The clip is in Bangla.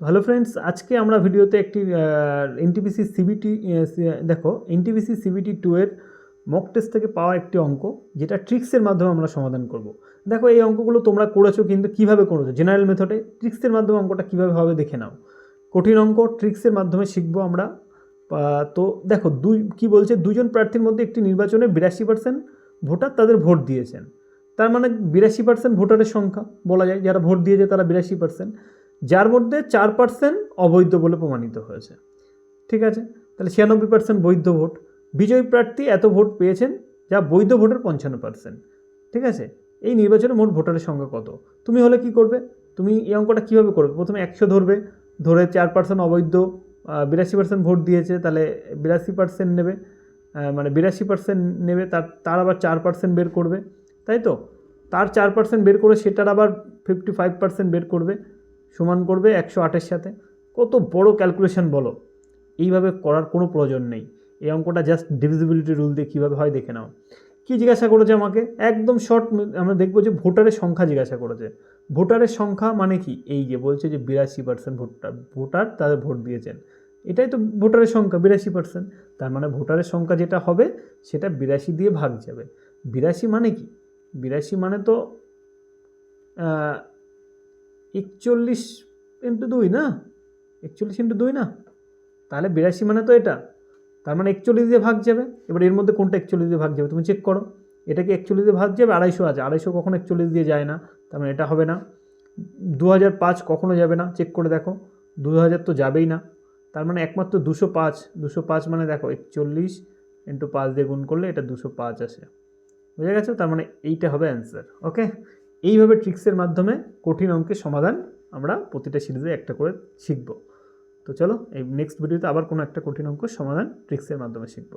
তো হ্যালো ফ্রেন্ডস আজকে আমরা ভিডিওতে একটি এনটিপিসি সিবিটি দেখো এনটিপিসি সিবিটি টু এর মক টেস্ট থেকে পাওয়া একটি অঙ্ক, যেটা ট্রিক্সের মাধ্যমে আমরা সমাধান করব। দেখো, এই অঙ্কগুলো তোমরা করেছ কিন্তু কীভাবে করেছ? জেনারেল মেথডে ট্রিক্সের মাধ্যমে অঙ্কটা কীভাবে হবে দেখে নাও। কঠিন অঙ্ক ট্রিক্সের মাধ্যমে শিখব আমরা। তো দেখো, দুই, কি বলছে? দুজন প্রার্থীর মধ্যে একটি নির্বাচনে বিরাশি পার্সেন্ট ভোটার তাদের ভোট দিয়েছেন। তার মানে বিরাশি পার্সেন্ট ভোটারের সংখ্যা বলা যায়। যারা ভোট দিয়েছে তারা বিরাশি পার্সেন্ট যার মধ্যে চার পার্সেন্ট অবৈধ বলে প্রমাণিত হয়েছে। ঠিক আছে? তাহলে ছিয়ানব্বই পার্সেন্ট বৈধ ভোট। বিজয়ী প্রার্থী এত ভোট পেয়েছেন, যা বৈধ ভোটের পঞ্চান্ন পার্সেন্ট ঠিক আছে? এই নির্বাচনে মোট ভোটারের সংখ্যা কত? তুমি হলে কি করবে? তুমি এই অঙ্কটা কীভাবে করবে? প্রথমে একশো ধরবে, ধরে চার পার্সেন্ট অবৈধ বিরাশি পার্সেন্ট ভোট দিয়েছে, তাহলে বিরাশি পার্সেন্ট নেবে। মানে বিরাশি পার্সেন্ট নেবে, তার তার আবার চার পার্সেন্ট বের করবে। তাই তো? তার চার পার্সেন্ট বের করে সেটার আবার ফিফটি ফাইভ পার্সেন্ট বের করবে। সমান করবে একশো আটের সাথে। কত বড় ক্যালকুলেশন বলো। এইভাবে করার কোনো প্রয়োজন নেই। এই অঙ্কটা জাস্ট ডিভিজিবিলিটি রুল দিয়ে কীভাবে হয় দেখে নাও। কী জিজ্ঞাসা করেছে আমাকে? একদম শর্ট আমরা দেখব যে ভোটারের সংখ্যা জিজ্ঞাসা করেছে। ভোটারের সংখ্যা মানে কি? এই যে বলছে যে বিরাশি পার্সেন্ট ভোটার ভোটার তাদের ভোট দিয়েছেন। এটাই তো ভোটারের সংখ্যা, বিরাশি পার্সেন্ট তার মানে ভোটারের সংখ্যা যেটা হবে, সেটা বিরাশি দিয়ে ভাগ যাবে। বিরাশি মানে কি? বিরাশি মানে তো একচল্লিশ ইন্টু দুই না? একচল্লিশ ইন্টু দুই না? তাহলে বিরাশি মানে তো এটা। তার মানে একচল্লিশ দিয়ে ভাগ যাবে। এবার এর মধ্যে কোনটা একচল্লিশ দিয়ে ভাগ যাবে তুমি চেক করো। এটা কি একচল্লিশ দিয়ে ভাগ যাবে? আড়াইশো আছে। আড়াইশো কখনো একচল্লিশ দিয়ে যায় না। তার মানে এটা হবে না। দু হাজার পাঁচ কখনো যাবে না। চেক করে দেখো। দু হাজার তো যাবেই না। তার মানে একমাত্র দুশো পাঁচ। দুশো পাঁচ মানে দেখো একচল্লিশ ইন্টু পাঁচ দিয়ে গুণ করলে এটা দুশো পাঁচ আসে। বুঝে গেছো? তার মানে এইটা হবে অ্যান্সার ওকে এইভাবে ট্রিক্সের মাধ্যমে কঠিন অঙ্কের সমাধান আমরা প্রতিটা সিরিজে একটা করে শিখব। তো চলো, এই নেক্সট ভিডিওতে আবার কোনো একটা কঠিন অঙ্কের সমাধান ট্রিক্সের মাধ্যমে শিখব।